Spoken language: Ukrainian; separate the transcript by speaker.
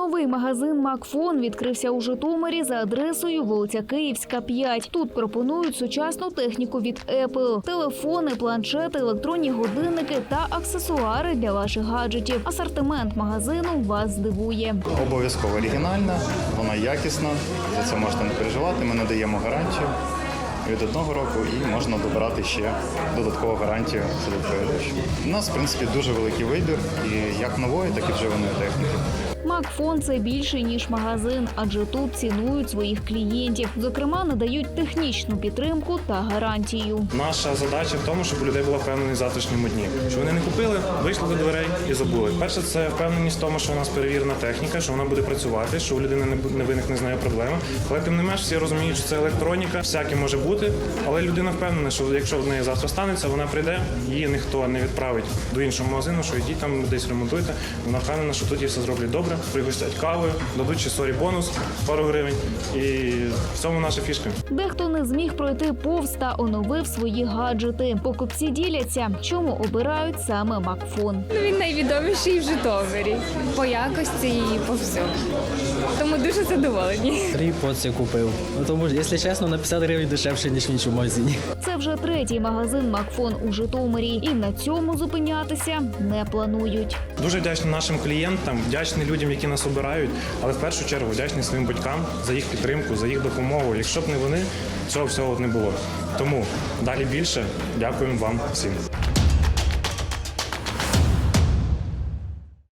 Speaker 1: Новий магазин Макфон відкрився у Житомирі за адресою вулиця Київська, 5. Тут пропонують сучасну техніку від Apple – телефони, планшети, електронні годинники та аксесуари для ваших гаджетів. Асортимент магазину вас здивує.
Speaker 2: Обов'язково оригінальна, вона якісна. За це можете не переживати. Ми надаємо гарантію від одного року і можна добирати ще додаткову гарантію за відповідач. У нас, в принципі, дуже великий вибір і як нової, так і вживаної техніки.
Speaker 1: Макфон це більше ніж магазин, адже тут цінують своїх клієнтів. Зокрема, надають технічну підтримку та гарантію.
Speaker 3: Наша задача в тому, щоб у людей була впевненість в завтрашньому дні. Що вони не купили, вийшли до дверей і забули. Перше, це впевненість в тому, що у нас перевірена техніка, що вона буде працювати, що у людини не виникне з нею проблеми. Але тим не менш, всі розуміють, що це електроніка, всяке може бути. Але людина впевнена, що якщо в неї завтра станеться, вона прийде, її ніхто не відправить до іншого магазину, що йдіть там десь ремонтуйте. Вона впевнена, що їй все зроблять добре, пригостять кавою, дадуть чи сорі бонус, пару гривень. І в цьому наша фішка.
Speaker 1: Дехто не зміг пройти повз та оновив свої гаджети. Покупці діляться, чому обирають саме Макфон.
Speaker 4: Ну, він найвідоміший в Житомирі по якості і по всьому. Тому дуже задоволені.
Speaker 5: Тріпод я купив. Ну тому, якщо чесно, на 50 гривень дешевше, ніж в іншому магазині.
Speaker 1: Це вже третій магазин Макфон у Житомирі, і на цьому зупинятися не планують.
Speaker 3: Дуже вдячний нашим клієнтам, вдячний людям, які нас обирають, але в першу чергу вдячний своїм батькам за їх підтримку, за їх допомогу. Якщо б не вони, цього всього не було. Тому далі більше. Дякуємо вам всім.